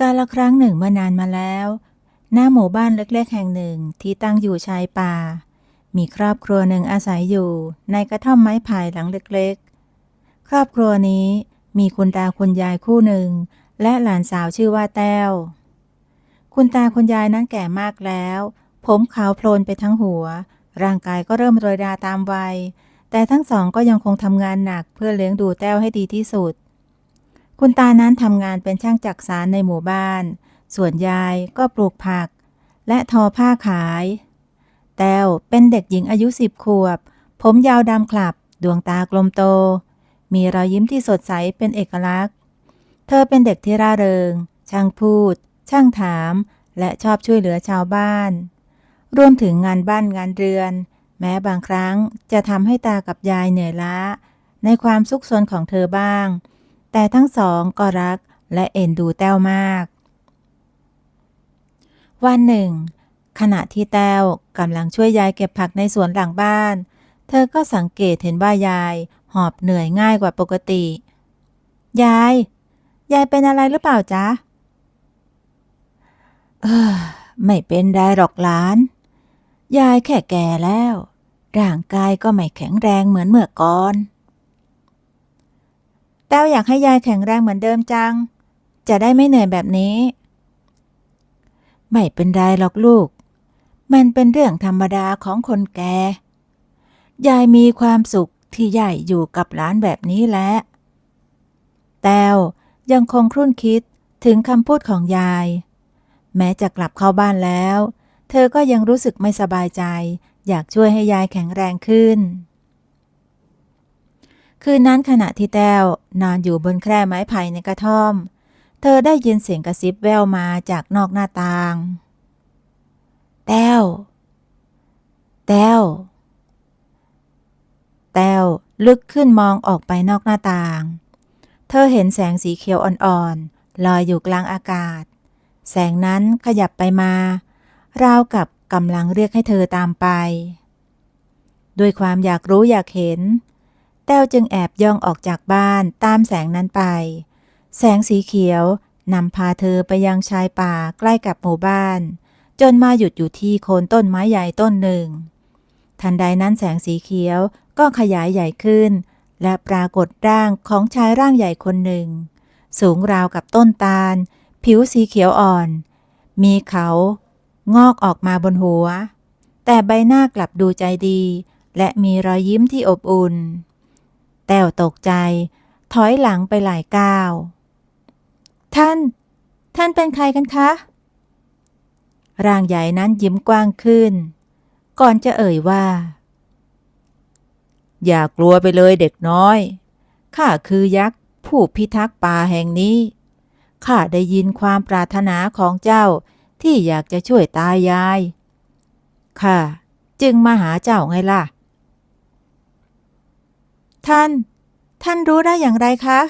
กาลครั้งหนึ่งเมื่อนานมาแล้ว หน้าหมู่บ้านเล็กๆแห่งหนึ่งที่ตั้งอยู่ชายป่า มีครอบครัวหนึ่งอาศัยอยู่ในกระท่อมไม้ไผ่หลังเล็กๆ ครอบครัวนี้มีคุณตาคุณยายคู่หนึ่ง และหลานสาวชื่อว่าแต้ว คุณตาคุณยายนั้นแก่มากแล้ว ผมขาวโพลนไปทั้งหัว ร่างกายก็เริ่มโรยราตามวัย แต่ทั้งสองก็ยังคงทำงานหนักเพื่อเลี้ยงดูแต้วให้ดีที่สุด คุณตานั้นทำงานเป็นช่างจักสารในหมู่บ้าน ส่วนยายก็ปลูกผัก และทอผ้าขาย แต้วเป็นเด็กหญิงอายุสิบขวบ ผมยาวดำคลับ ดวงตากลมโต มีรอยยิ้มที่สดใสเป็นเอกลักษณ์ เธอเป็นเด็กที่ร่าเริง ช่างพูด ช่างถาม และชอบช่วยเหลือชาวบ้าน รวมถึงงานบ้านงานเรือน แม้บางครั้งจะทำให้ตากับยายเหนื่อยล้า ในความสุขสนของเธอบ้าง แต่ทั้งสองก็รักและเอ็นดูแต้วมาก วันหนึ่ง ขณะที่แต้วกำลังช่วยยายเก็บผักในสวนหลังบ้าน เธอก็สังเกตเห็นว่ายายหอบเหนื่อยง่ายกว่าปกติ ยาย ยายเป็นอะไรหรือเปล่าจ๊ะ เออ ไม่เป็นไรหรอกหลาน ยายแค่แก่แล้ว ร่างกายก็ไม่แข็งแรงเหมือนเมื่อก่อน แต้วอยากให้ยายแข็งแรงเหมือนเดิมจัง จะได้ไม่เหนื่อยแบบนี้ ไม่เป็นไรหรอกลูก มันเป็นเรื่องธรรมดาของคนแก่ ยายมีความสุขที่ยายอยู่กับหลานแบบนี้แหละ แต้วยังคงครุ่นคิดถึงคำพูดของยาย แม้จะกลับเข้าบ้านแล้ว เธอก็ยังรู้สึกไม่สบายใจ อยากช่วยให้ยายแข็งแรงขึ้น คืนนั้นขณะที่แต้วนอนอยู่บนแคร่ไม้ไผ่ในกระท่อม เธอได้ยินเสียงกระซิบแววมาจากนอกหน้าต่าง แต้ว แต้ว แต้วลึกขึ้นมองออกไปนอกหน้าต่าง เธอเห็นแสงสีเขียวอ่อนๆลอยอยู่กลางอากาศ แสงนั้นขยับไปมา ราวกับกำลังเรียกให้เธอตามไป ด้วยความอยากรู้อยากเห็น แต้วจึงแอบย่องออกจากบ้านตามแสงนั้นไป แสงสีเขียวนำพาเธอไปยังชายป่าใกล้กับหมู่บ้าน จนมาหยุดอยู่ที่โคนต้นไม้ใหญ่ต้นหนึ่ง ทันใดนั้นแสงสีเขียวก็ขยายใหญ่ขึ้น และปรากฏร่างของชายร่างใหญ่คนหนึ่ง สูงราวกับต้นตาล ผิวสีเขียวอ่อน มีเขา งอกออกมาบนหัว แต่ใบหน้ากลับดูใจดี และมีรอยยิ้มที่อบอุ่น แต้วตกใจ ถอยหลังไปหลายก้าว ท่าน ท่านเป็นใครกันคะ ร่างใหญ่นั้นยิ้มกว้างขึ้น ก่อนจะเอ่ยว่า อย่ากลัวไปเลยเด็กน้อย ข้าคือยักษ์ผู้พิทักษ์ป่าแห่งนี้ ข้าได้ยินความปรารถนาของเจ้าที่อยากจะช่วยตายาย ข้าจึงมาหาเจ้าไงล่ะ ท่าน ท่านรู้ได้อย่างไรคะ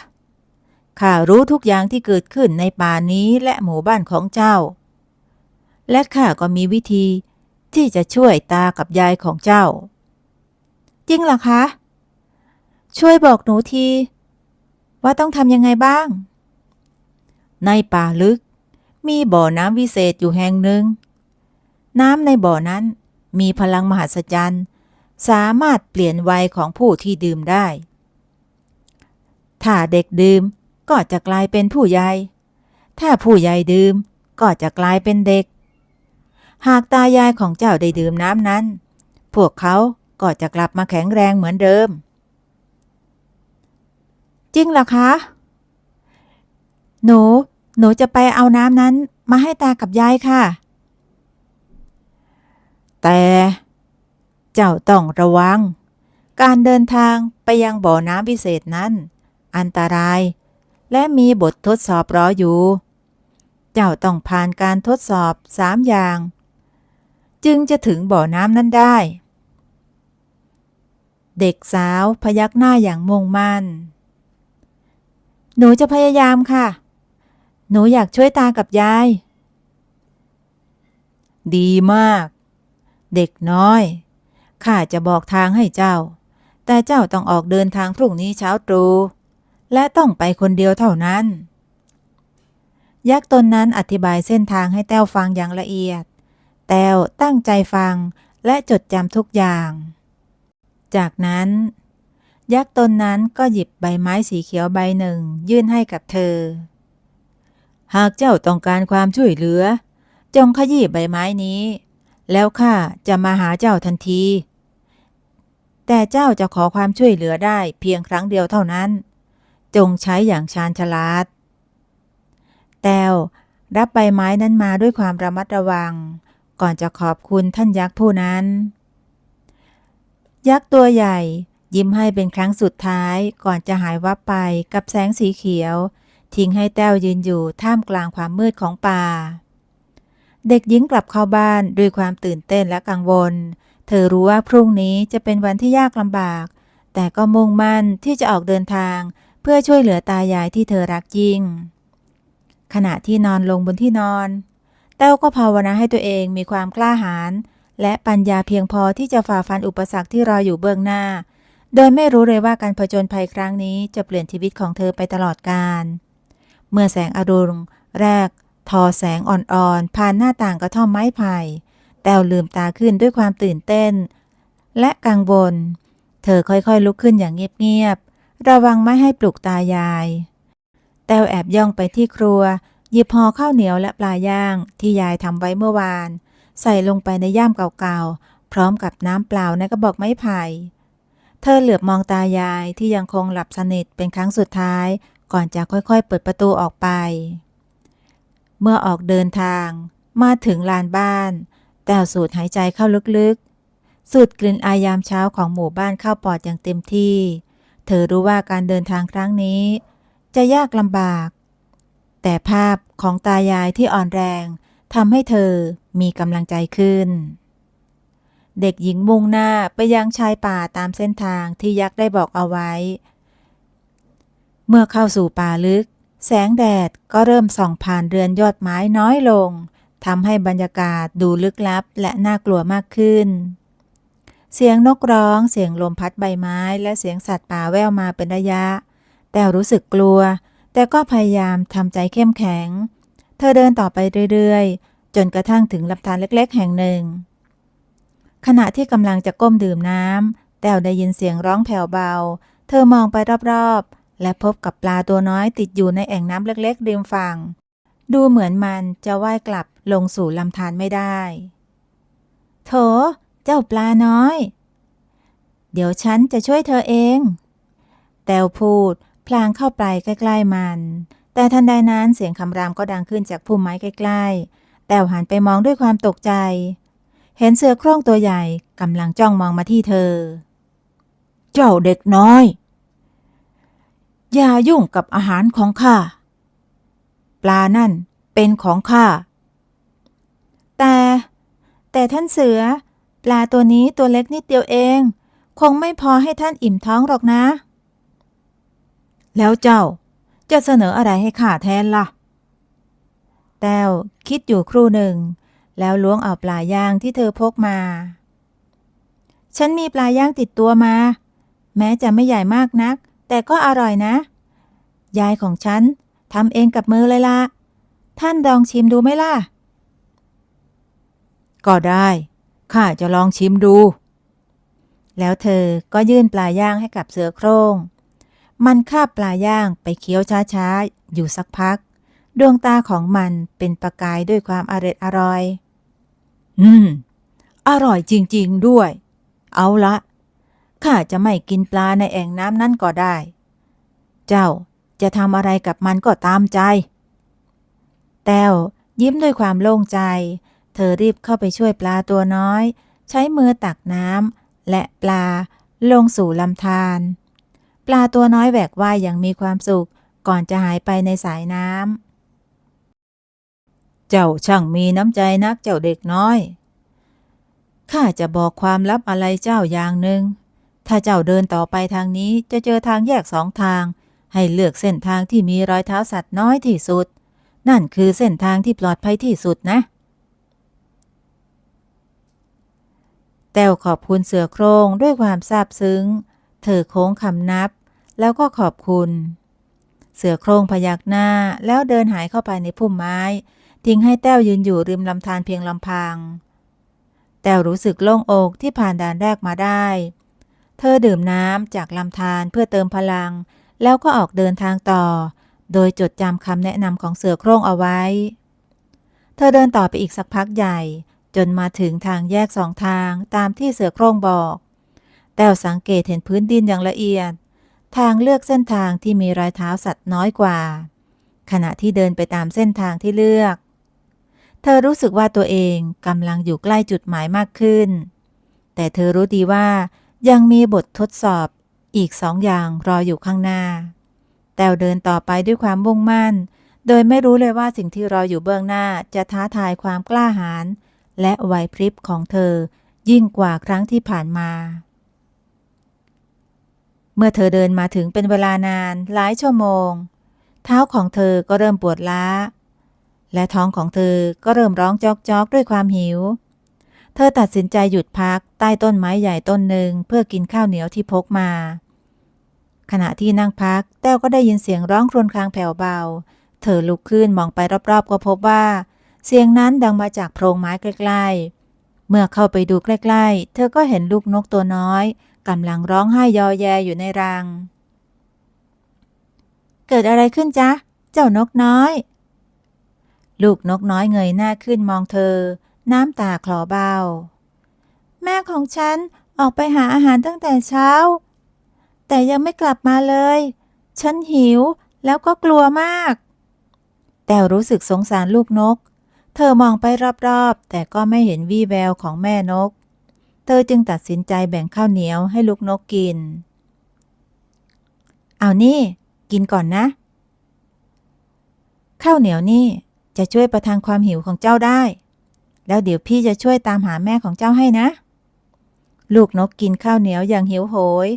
ข้ารู้ทุกอย่างที่เกิดขึ้นในป่านี้และหมู่บ้านของเจ้า และข้าก็มีวิธีที่จะช่วยตากับยายของเจ้า จริงเหรอคะ ช่วยบอกหนูที ว่าต้องทำยังไงบ้าง ในป่าลึกมีบ่อน้ำวิเศษอยู่แห่งหนึ่ง น้ำในบ่อนั้นมีพลังมหัศจรรย์ สามารถเปลี่ยนวัยของผู้ที่ดื่มได้ ถ้าเด็กดื่มก็จะกลายเป็นผู้ใหญ่ ถ้าผู้ใหญ่ดื่มก็จะกลายเป็นเด็ก หากตายายของเจ้าได้ดื่มน้ำนั้น พวกเขาก็จะกลับมาแข็งแรงเหมือนเดิม จริงเหรอคะ หนู หนูจะไปเอาน้ำนั้นมาให้ตากับยายค่ะ แต่ เจ้าต้องระวัง การเดินทางไปยังบ่อน้ำพิเศษนั้น อันตราย และมีบททดสอบรออยู่ เจ้าต้องผ่านการทดสอบสามอย่าง จึงจะถึงบ่อน้ำนั้นได้ เด็กสาวพยักหน้าอย่างมุ่งมั่น หนูจะพยายามค่ะ หนูอยากช่วยตากับยายดีมาก เด็กน้อย ข้าจะบอกทางให้เจ้า แต่เจ้าต้องออกเดินทางพรุ่งนี้เช้าตรู่และต้องไปคนเดียวเท่านั้น ยักษ์ตนนั้นอธิบายเส้นทางให้แต้วฟังอย่างละเอียด แต้วตั้งใจฟังและจดจำทุกอย่าง จากนั้น ยักษ์ตนนั้นก็หยิบใบไม้สีเขียวใบหนึ่ง ยื่นให้กับเธอ หากเจ้าต้องการความช่วยเหลือ จงขยี้ใบไม้นี้ แล้วข้าจะมาหาเจ้าทันที แต่เจ้าจะขอความช่วยเหลือได้เพียงครั้งเดียวเท่านั้น จงใช้อย่างชาญฉลาด แต้วรับใบไม้นั้นมาด้วยความระมัดระวัง ก่อนจะขอบคุณท่านยักษ์ผู้นั้น ยักษ์ตัวใหญ่ยิ้มให้เป็นครั้งสุดท้ายก่อนจะหายวับไปกับแสงสีเขียว ทิ้งให้แต้วยืนอยู่ท่ามกลางความมืดของป่า เด็กหญิงกลับเข้าบ้านด้วยความตื่นเต้นและกังวล เธอรู้ว่าพรุ่งนี้จะเป็นวันที่ยากลำบาก แต่ก็มุ่งมั่นที่จะออกเดินทาง เพื่อช่วยเหลือตายายที่เธอรักยิ่ง ขณะที่นอนลงบนที่นอนแต้วก็ภาวนาให้ตัวเองมีความกล้าหาญและปัญญาเพียงพอที่จะฝ่าฟันอุปสรรคที่รออยู่เบื้องหน้า โดยไม่รู้เลยว่าการผจญภัยครั้งนี้จะเปลี่ยนชีวิตของเธอไปตลอดกาล เมื่อแสงอรุณแรก ทอแสงอ่อนๆผ่านหน้าต่างกระท่อมไม้ไผ่ แต้วลืมตาขึ้นด้วยความตื่นเต้น และกังวล เธอค่อยๆลุกขึ้นอย่างเงียบๆ ระวังไม่ให้ปลุกตายาย แต้วแอบย่องไปที่ครัว หยิบห่อข้าวเหนียวและปลาย่างที่ยายทำไว้เมื่อวาน ใส่ลงไปในย่ามเก่าๆ พร้อมกับน้ำเปล่าในกระบอกไม้ไผ่ เธอเหลือบมองตายายที่ยังคงหลับสนิทเป็นครั้งสุดท้าย ก่อนจะค่อยๆ เปิดประตูออกไป เมื่อออกเดินทาง มาถึงลานบ้าน แต้วสูดหายใจเข้าลึกๆ สูดกลิ่นอายามเช้าของหมู่บ้านเข้าปอดอย่างเต็มที่ เธอรู้ว่าการเดินทางครั้งนี้ จะยากลำบาก แต่ภาพของตายายที่อ่อนแรงทำให้เธอมีกำลังใจขึ้น เด็กหญิงมุ่งหน้าไปยังชายป่าตามเส้นทางที่ยักษ์ได้บอกเอาไว้ เมื่อเข้าสู่ป่าลึก แสงแดดก็เริ่มส่องผ่านเรือนยอดไม้น้อยลง ทำให้บรรยากาศดูลึกลับและน่ากลัวมากขึ้น เสียงนกร้อง เสียงลมพัดใบไม้ และเสียงสัตว์ป่าแว่วมาเป็นระยะ แต่รู้สึกกลัว แต่ก็พยายามทำใจเข้มแข็ง เธอเดินต่อไปเรื่อยๆ จนกระทั่งถึงลำธารเล็กๆ แห่งหนึ่ง ขณะที่กำลังจะก้มดื่มน้ำแต้วได้ยินเสียงร้องแผ่วเบา เธอมองไปรอบๆ และพบกับปลาตัวน้อยติดอยู่ในแอ่งน้ำเล็กๆริมฝั่ง ดูเหมือนมันจะว่ายกลับลงสู่ลำธารไม่ได้ โถ เจ้าปลาน้อย เดี๋ยวฉันจะช่วยเธอเอง แต้วพูด พลางเข้าไปใกล้ ๆมัน แต่ทันใดนั้นเสียงคำรามก็ดังขึ้นจากพุ่มไม้ใกล้ ๆ แต้วหันไปมองด้วยความตกใจ เห็นเสือโคร่งตัวใหญ่กำลังจ้องมองมาที่เธอ เจ้าเด็กน้อย อย่ายุ่งกับอาหารของข้า ปลานั่นเป็นของข้า แต่ แต่ท่านเสือ ปลาตัวนี้ตัวเล็กนิดเดียวเอง คงไม่พอให้ท่านอิ่มท้องหรอกนะ แล้วเจ้าจะเสนออะไรให้ข้าแทนล่ะ แต้วคิดอยู่ครู่หนึ่ง แล้วล้วงเอาปลาย่างที่เธอพกมา ฉันมีปลาย่างติดตัวมา แม้จะไม่ใหญ่มากนัก แต่ก็อร่อยนะ ยายของฉัน ทำเองกับมือเลยละท่านลองชิมดูไหมล่ะ ก็ได้ ข้าจะลองชิมดู แล้วเธอก็ยื่นปลาย่างให้กับเสือโคร่ง มันคาบปลาย่างไปเคี้ยวช้าๆ อยู่สักพัก ดวงตาของมันเป็นประกายด้วยความอร็ดอร่อย อืม อร่อยจริง ๆด้วย เอาละข้าจะไม่กินปลาในแอ่งน้ำนั่นก็ได้ เจ้า จะทำอะไรกับมันก็ตามใจ แต้วยิ้มด้วยความโล่งใจ เธอรีบเข้าไปช่วยปลาตัวน้อย ใช้มือตักน้ำและปลาลงสู่ลำธารปลาตัวน้อยแหวกว่ายอย่างมีความสุข ก่อนจะหายไปในสายน้ำเจ้าช่างมีน้ำใจนักเจ้าเด็กน้อยข้าจะบอกความลับอะไรเจ้าอย่างหนึ่ง ถ้าเจ้าเดินต่อไปทางนี้จะเจอทางแยกสองทาง ให้เลือกเส้นทางที่มีรอยเท้าสัตว์น้อยที่สุด นั่นคือเส้นทางที่ปลอดภัยที่สุดนะ แต้วขอบคุณเสือโครงด้วยความซาบซึ้ง เธอโค้งคำนับ แล้วก็ขอบคุณ เสือโครงพยักหน้าแล้วเดินหายเข้าไปในพุ่มไม้ ทิ้งให้แต้วยืนอยู่ริมลำธารเพียงลำพัง แต้วรู้สึกโล่งอกที่ผ่านด่านแรกมาได้ เธอดื่มน้ำจากลำธารเพื่อเติมพลัง แล้วก็ออกเดินทางต่อ โดยจดจำคำแนะนำของเสือโคร่งเอาไว้ เธอเดินต่อไปอีกสักพักใหญ่ จนมาถึงทางแยกสองทางตามที่เสือโคร่งบอก แต้วสังเกตเห็นพื้นดินอย่างละเอียด ทางเลือกเส้นทางที่มีรอยเท้าสัตว์น้อยกว่า ขณะที่เดินไปตามเส้นทางที่เลือก เธอรู้สึกว่าตัวเองกำลังอยู่ใกล้จุดหมายมากขึ้น แต่เธอรู้ดีว่ายังมีบททดสอบ อีกสองอย่างรออยู่ข้างหน้า แต้วเดินต่อไปด้วยความมุ่งมั่น โดยไม่รู้เลยว่าสิ่งที่รออยู่เบื้องหน้าจะท้าทายความกล้าหาญและไหวพริบของเธอ ยิ่งกว่าครั้งที่ผ่านมา เมื่อเธอเดินมาถึงเป็นเวลานานหลายชั่วโมง เท้าของเธอก็เริ่มปวดล้า และท้องของเธอก็เริ่มร้องจอกๆด้วยความหิว เธอตัดสินใจหยุดพักใต้ต้นไม้ใหญ่ต้นหนึ่งเพื่อกินข้าวเหนียวที่พกมา ขณะที่นั่งพัก แต้วก็ได้ยินเสียงร้องครวญครางแผ่วเบา เธอลุกขึ้นมองไปรอบๆ ก็พบว่า เสียงนั้นดังมาจากโพรงไม้ใกล้ๆ เมื่อเข้าไปดูใกล้ๆ เธอก็เห็นลูกนกตัวน้อยกำลังร้องไห้ยอแยอยู่ในรัง เกิดอะไรขึ้นจ๊ะ เจ้านกน้อย ลูกนกน้อยเงยหน้าขึ้นมองเธอ น้ำตาคลอเบาแม่ของฉันออกไปหาอาหารตั้งแต่เช้า แต่ยังไม่กลับมาเลย ฉันหิวแล้วก็กลัวมาก แต่รู้สึกสงสารลูกนก เธอมองไปรอบๆ แต่ก็ไม่เห็นวี่แววของแม่นก เธอจึงตัดสินใจแบ่งข้าวเหนียวให้ลูกนกกิน เอานี่ กินก่อนนะ ข้าวเหนียวนี่จะช่วยประทังความหิวของเจ้าได้ แล้วเดี๋ยวพี่จะช่วยตามหาแม่ของเจ้าให้นะ ลูกนกกินข้าวเหนียวอย่างหิวโหย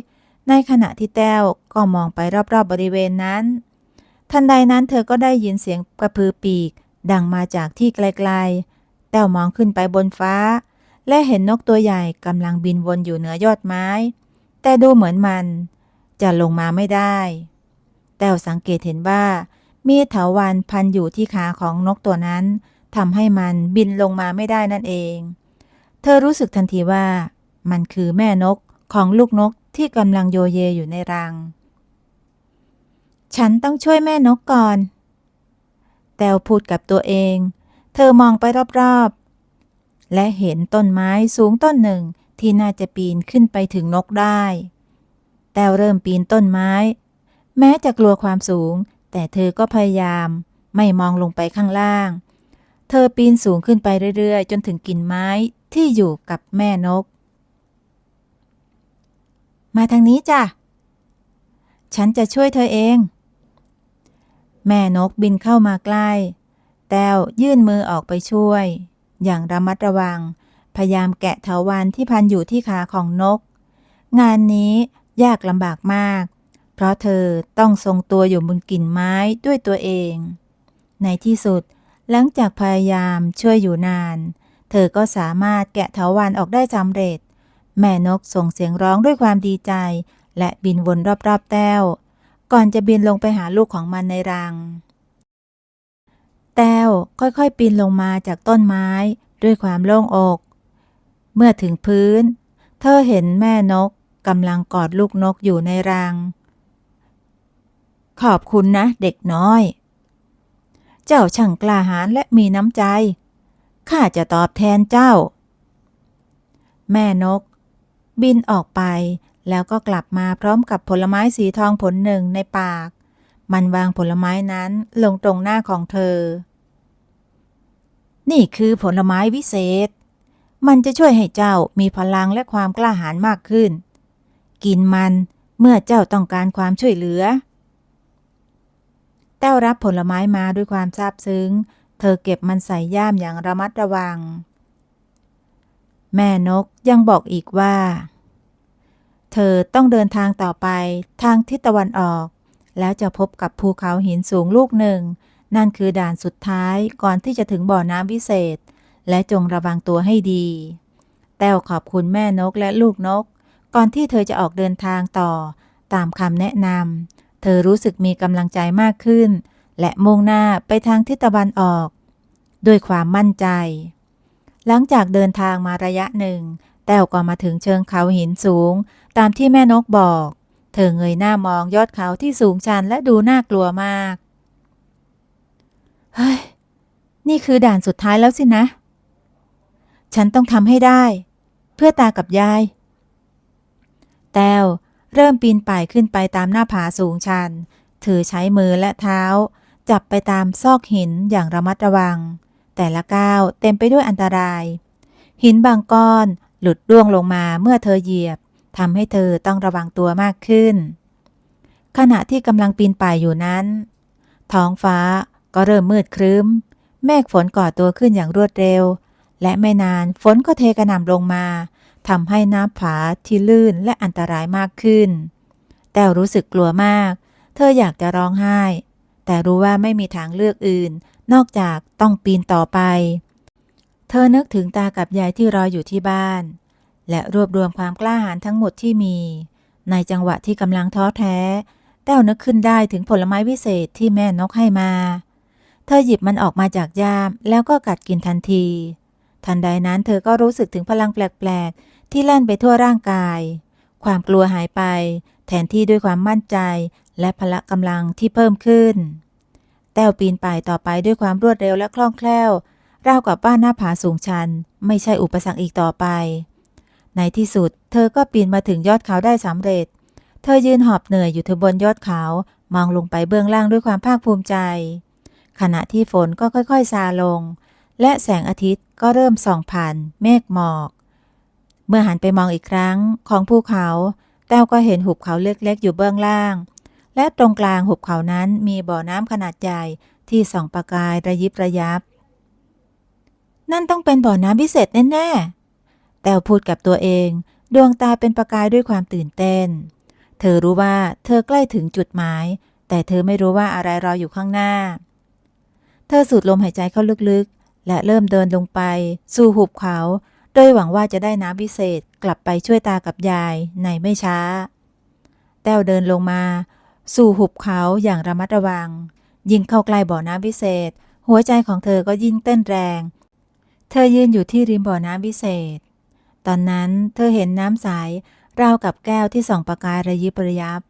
ในขณะที่แต้วก็มองไปรอบๆบบริเวณนั้น ทันใดนั้นเธอก็ได้ยินเสียงกระพือปีก ดังมาจากที่ไกลๆ แต้วมองขึ้นไปบนฟ้า และเห็นนกตัวใหญ่กำลังบินวนอยู่เหนือยอดไม้ แต่ดูเหมือนมัน จะลงมาไม่ได้ แต้วสังเกตเห็นว่ามีเถาวันพันอยู่ที่ขาของนกตัวนั้น ทำให้มันบินลงมาไม่ได้นั่นเอง เธอรู้สึกทันทีว่า มันคือแม่นกของลูกนกที่กำลังโยเยอยู่ในรัง ฉันต้องช่วยแม่นกก่อน แต้วพูดกับตัวเอง เธอมองไปรอบๆ และเห็นต้นไม้สูงต้นหนึ่งที่น่าจะปีนขึ้นไปถึงนกได้ แต้วเริ่มปีนต้นไม้ แม้จะกลัวความสูง แต่เธอก็พยายามไม่มองลงไปข้างล่าง เธอปีนสูงขึ้นไปเรื่อยๆ จนถึงกิ่งไม้ที่อยู่กับแม่นก มาทางนี้จ้ะ ฉันจะช่วยเธอเอง แม่นกบินเข้ามาใกล้ แต้วยื่นมือออกไปช่วย อย่างระมัดระวัง พยายามแกะเถาวันที่พันอยู่ที่ขาของนก งานนี้ยากลำบากมาก เพราะเธอต้องทรงตัวอยู่บนกิ่งไม้ด้วยตัวเอง ในที่สุด หลังจากพยายามช่วยอยู่นาน เธอก็สามารถแกะเถาวันออกได้สำเร็จ แม่นกส่งเสียงร้องด้วยความดีใจ และบินวนรอบๆแต้ว ก่อนจะบินลงไปหาลูกของมันในรัง แต้วค่อยๆปีนลงมาจากต้นไม้ด้วยความโล่งอก เมื่อถึงพื้น เธอเห็นแม่นกกำลังกอดลูกนกอยู่ในรัง ขอบคุณนะเด็กน้อย เจ้าช่างกล้าหาญและมีน้ำใจ ข้าจะตอบแทนเจ้า แม่นก บินออกไป แล้วก็กลับมาพร้อมกับผลไม้สีทองผลหนึ่งในปาก มันวางผลไม้นั้นลงตรงหน้าของเธอ นี่คือผลไม้วิเศษ มันจะช่วยให้เจ้ามีพลังและความกล้าหาญมากขึ้น กินมันเมื่อเจ้าต้องการความช่วยเหลือ แต้วรับผลไม้มาด้วยความซาบซึ้ง เธอเก็บมันใส่ย่ามอย่างระมัดระวัง แม่นกยังบอกอีกว่า เธอต้องเดินทางต่อไปทางทิศตะวันออก แล้วจะพบกับภูเขาหินสูงลูกหนึ่ง นั่นคือด่านสุดท้ายก่อนที่จะถึงบ่อน้ำวิเศษ และจงระวังตัวให้ดี แต้วขอบคุณแม่นกและลูกนก ก่อนที่เธอจะออกเดินทางต่อตามคำแนะนำ เธอรู้สึกมีกำลังใจมากขึ้น และมุ่งหน้าไปทางทิศตะวันออก ด้วยความมั่นใจ หลังจากเดินทางมาระยะหนึ่ง แต้วก็มาถึงเชิงเขาหินสูง ตามที่แม่นกบอก เธอเงยหน้ามองยอดเขาที่สูงชันและดูน่ากลัวมาก เฮ้ย นี่คือด่านสุดท้ายแล้วสินะ ฉันต้องทำให้ได้ เพื่อตากับยาย แต้ว เริ่มปีนป่ายขึ้นไปตามหน้าผาสูงชัน เธอใช้มือและเท้า จับไปตามซอกหินอย่างระมัดระวัง แต่ละก้าวเต็มไปด้วยอันตราย หินบางก้อนหลุดร่วงลงมาเมื่อเธอเหยียบทำให้เธอต้องระวังตัวมากขึ้น ขณะที่กำลังปีนป่ายอยู่นั้น ท้องฟ้าก็เริ่มมืดครึ้ม เมฆฝนก่อตัวขึ้นอย่างรวดเร็ว และไม่นานฝนก็เทกระหน่ำลงมา ทำให้น้ำผาที่ลื่นและอันตรายมากขึ้น แต่รู้สึกกลัวมาก เธออยากจะร้องไห้ แต่รู้ว่าไม่มีทางเลือกอื่น นอกจากต้องปีนต่อไป เธอนึกถึงตากับยายที่รออยู่ที่บ้าน และรวบรวมความกล้าหาญทั้งหมดที่มี ในจังหวะที่กำลังท้อแท้ แต้วนึกขึ้นได้ถึงผลไม้วิเศษที่แม่นกให้มา เธอหยิบมันออกมาจากย่ามแล้วก็กัดกินทันที ทันใดนั้นเธอก็รู้สึกถึงพลังแปลกๆ ที่แล่นไปทั่วร่างกาย ความกลัวหายไป แทนที่ด้วยความมั่นใจ และพละกำลังที่เพิ่มขึ้น แต้วปีนป่ายต่อไปด้วยความรวดเร็วและคล่องแคล่ว ราวกับบ้านหน้าผาสูงชัน ไม่ใช่อุปสรรคอีกต่อไป ในที่สุด เธอก็ปีนมาถึงยอดเขาได้สำเร็จ เธอยืนหอบเหนื่อยอยู่ที่บนยอดเขา มองลงไปเบื้องล่างด้วยความภาคภูมิใจ ขณะที่ฝนก็ค่อยๆซาลง และแสงอาทิตย์ก็เริ่มส่องผ่าน เมฆหมอก มื่อหันไปมองอีกครั้งของภูเขา แต้วก็เห็นหุบเขาเล็กๆอยู่เบื้องล่าง และตรงกลางหุบเขานั้นมีบ่อน้ำขนาดใหญ่ที่ส่องประกายระยิบระยับ นั่นต้องเป็นบ่อน้ำพิเศษแน่ๆ แต้วพูดกับตัวเอง ดวงตาเป็นประกายด้วยความตื่นเต้น เธอรู้ว่าเธอใกล้ถึงจุดหมาย แต่เธอไม่รู้ว่าอะไรรออยู่ข้างหน้า เธอสูดลมหายใจเข้าลึกๆ และเริ่มเดินลงไป สู่หุบเขา โดยหวังว่าจะได้น้ำพิเศษกลับไปช่วยตากับยายในไม่ช้า แต้วเดินลงมา สู่หุบเขาอย่างระมัดระวัง ยิ่งเข้าใกล้บ่อน้ำพิเศษ หัวใจของเธอก็ยิ่งเต้นแรง เธอยืนอยู่ที่ริมบ่อน้ำพิเศษ ตอนนั้นเธอเห็นน้ำใสราวกับแก้วที่ส่องประกายระยิบระยับ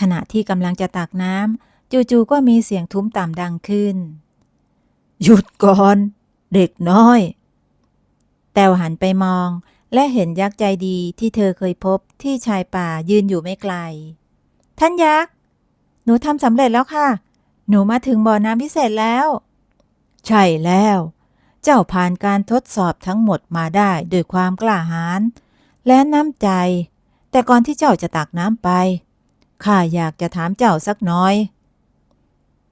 ขณะที่กำลังจะตักน้ำจู่ๆก็มีเสียงทุ้มต่ำดังขึ้น หยุดก่อน เด็กน้อย แต้วหันไปมอง และเห็นยักษ์ใจดีที่เธอเคยพบที่ชายป่ายืนอยู่ไม่ไกล ท่านยักษ์ หนูทำสำเร็จแล้วค่ะ หนูมาถึงบ่อน้ำพิเศษแล้ว ใช่แล้ว เจ้าผ่านการทดสอบทั้งหมดมาได้ด้วยความกล้าหาญและน้ำใจ แต่ก่อนที่เจ้าจะตักน้ำไป ข้าอยากจะถามเจ้าสักน่อย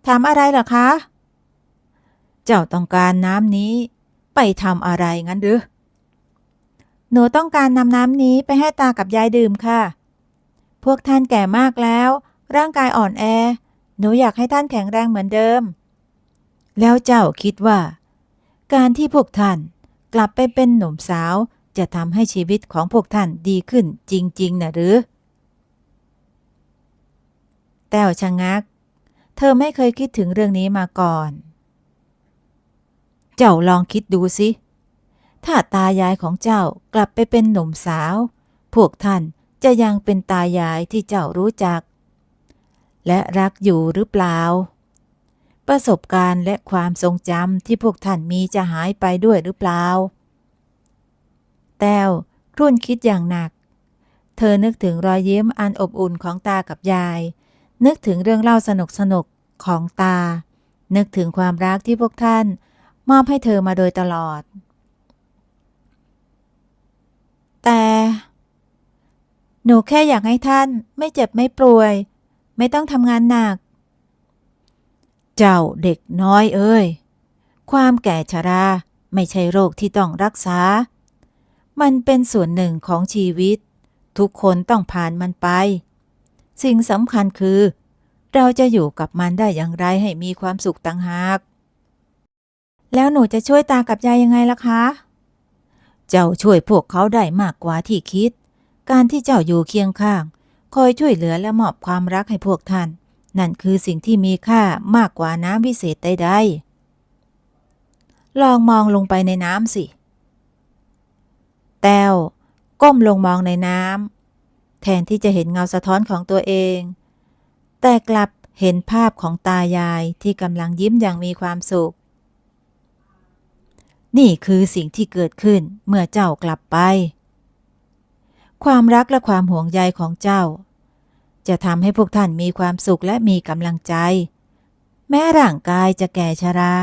ถามอะไรหรอคะ เจ้าต้องการน้ำนี้ ไปทำอะไรงั้นหรือ หนูต้องการนำน้ำนี้ไปให้ตากับยายดื่มค่ะ พวกท่านแก่มากแล้ว ร่างกายอ่อนแอ หนูอยากให้ท่านแข็งแรงเหมือนเดิม แล้วเจ้าคิดว่า การที่พวกท่านกลับไปเป็นหนุ่มสาวจะทำให้ชีวิตของพวกท่านดีขึ้นจริง ๆนะหรือ แต้วชะงัก เธอไม่เคยคิดถึงเรื่องนี้มาก่อน เจ้าลองคิดดูสิ ถ้าตายายของเจ้ากลับไปเป็นหนุ่มสาว พวกท่านจะยังเป็นตายายที่เจ้ารู้จัก และรักอยู่หรือเปล่า ประสบการณ์และความทรงจำที่พวกท่านมีจะหายไปด้วยหรือเปล่า แต้วครุ่นคิดอย่างหนัก เธอนึกถึงรอยยิ้มอันอบอุ่นของตากับยาย นึกถึงเรื่องเล่าสนุกสนุกของตา นึกถึงความรักที่พวกท่าน มอบให้เธอมาโดยตลอด แต่ ห นูแค่อยากให้ท่านไม่เจ็บไม่ป่วย ไม่ต้องทำงานหนัก เจ้าเด็กน้อยเอ้ย ความแก่ชรา ไม่ใช่โรคที่ต้องรักษา มันเป็นส่วนหนึ่งของชีวิต ทุกคนต้องผ่านมันไป สิ่งสำคัญคือ เราจะอยู่กับมันได้อย่างไรให้มีความสุขต่างหาก แล้วหนูจะช่วยตากับยายยังไงล่ะคะ เจ้าช่วยพวกเขาได้มากกว่าที่คิด การที่เจ้าอยู่เคียงข้าง คอยช่วยเหลือและมอบความรักให้พวกท่าน นั่นคือสิ่งที่มีค่ามากกว่าน้ำวิเศษใดๆลองมองลงไปในน้ำสิ แต้วก้มลงมองในน้ำแทนที่จะเห็นเงาสะท้อนของตัวเอง แต่กลับเห็นภาพของตายายที่กำลังยิ้มอย่างมีความสุข นี่คือสิ่งที่เกิดขึ้นเมื่อเจ้ากลับไป ความรักและความห่วงใยของเจ้า จะทำให้พวกท่านมีความสุขและมีกำลังใจ แม้ร่างกายจะแก่ชรา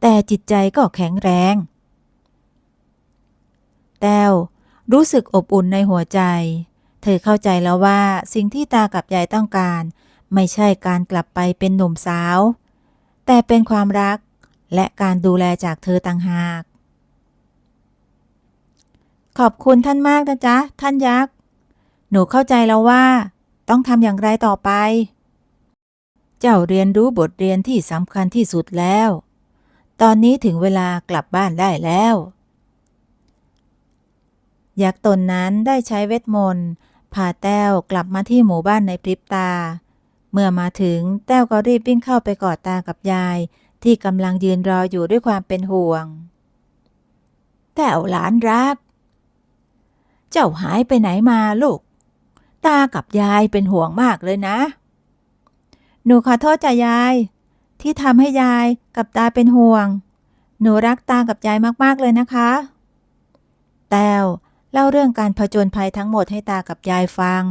แต่จิตใจก็แข็งแรง แต้วรู้สึกอบอุ่นในหัวใจ เธอเข้าใจแล้วว่าสิ่งที่ตากับยายต้องการ ไม่ใช่การกลับไปเป็นหนุ่มสาว แต่เป็นความรักและการดูแลจากเธอต่างหาก ขอบคุณท่านมากนะจ๊ะ ท่านยักษ์ หนูเข้าใจแล้วว่า ต้องทำอย่างไรต่อไป เจ้าเรียนรู้บทเรียนที่สำคัญที่สุดแล้ว ตอนนี้ถึงเวลากลับบ้านได้แล้ว ยักษ์ตนนั้นได้ใช้เวทมนต์พาแต้วกลับมาที่หมู่บ้านในพริบตา เมื่อมาถึงแต้วก็รีบวิ่งเข้าไปกอดตากับยาย ที่กำลังยืนรออยู่ด้วยความเป็นห่วง แต้วหลานรัก เจ้าหายไปไหนมาลูก ตากับยายเป็นห่วงมากเลยนะ หนูขอโทษจ้ะยาย ที่ทำให้ยายกับตาเป็นห่วง หนูรักตากับยายมากๆเลยนะคะ แต้วเล่าเรื่องการผจญภัยทั้งหมดให้ตากับยายฟัง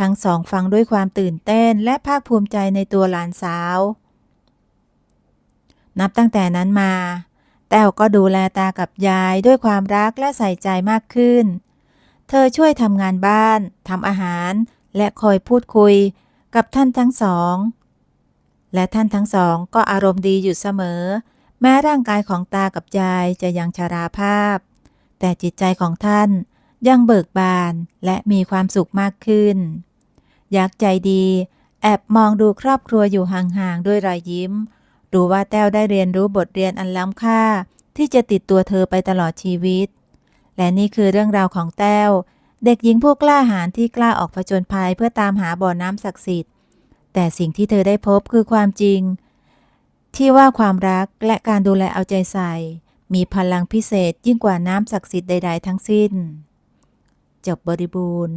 ทั้งสองฟังด้วยความตื่นเต้นและภาคภูมิใจในตัวหลานสาว นับตั้งแต่นั้นมาแต้วก็ดูแลตากับยายด้วยความรักและใส่ใจมากขึ้น เธอช่วยทำงานบ้านทำอาหาร และคอยพูดคุยกับท่านทั้งสอง และท่านทั้งสองก็อารมณ์ดีอยู่เสมอ แม้ร่างกายของตากับยายจะยังชราภาพ แต่จิตใจของท่านยังเบิกบานและมีความสุขมากขึ้น ยักษ์ใจดี แอบมองดูครอบครัวอยู่ห่างๆด้วยรอยยิ้มรู้ว่าแต้วได้เรียนรู้บทเรียนอันล้ำค่าที่จะติดตัวเธอไปตลอดชีวิต และนี่คือเรื่องราวของแต้ว เด็กหญิงผู้กล้าหาญที่กล้าออกผจญภัยเพื่อตามหาบ่อน้ำศักดิ์สิทธิ์ แต่สิ่งที่เธอได้พบคือความจริง ที่ว่าความรักและการดูแลเอาใจใส่ มีพลังพิเศษยิ่งกว่าน้ำศักดิ์สิทธิ์ใด ๆ ทั้งสิ้น จบบริบูรณ์